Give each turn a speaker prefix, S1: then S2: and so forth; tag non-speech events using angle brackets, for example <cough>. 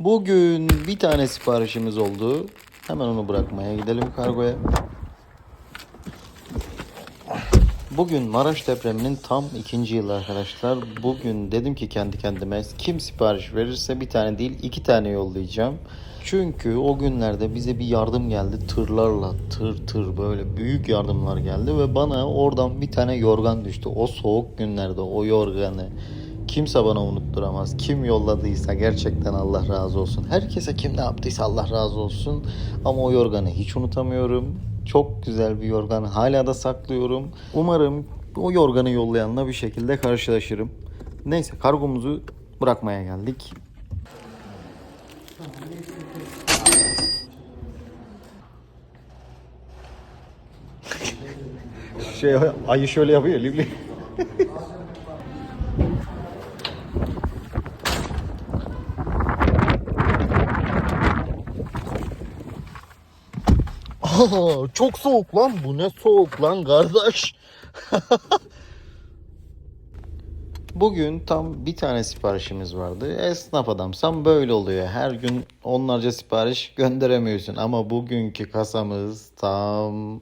S1: Bugün bir tane siparişimiz oldu. Hemen onu bırakmaya gidelim kargoya. Bugün Maraş depreminin tam ikinci yılı arkadaşlar. Bugün dedim ki kendi kendime kim sipariş verirse bir tane değil iki tane yollayacağım. Çünkü o günlerde bize bir yardım geldi tırlarla tır tır böyle büyük yardımlar geldi ve bana oradan bir tane yorgan düştü. O soğuk günlerde o yorganı kimse bana unutturamaz. Kim yolladıysa gerçekten Allah razı olsun. Herkese kim ne yaptıysa Allah razı olsun. Ama o yorganı hiç unutamıyorum. Çok güzel bir yorgan. Hala da saklıyorum. Umarım o yorganı yollayanla bir şekilde karşılaşırım. Neyse kargomuzu bırakmaya geldik. şey ayı şöyle yapıyor Livli. <laughs> Çok soğuk lan bu ne soğuk lan kardeş. <laughs> Bugün tam bir tane siparişimiz vardı. Esnaf adamsan böyle oluyor. Her gün onlarca sipariş gönderemiyorsun. Ama bugünkü kasamız tam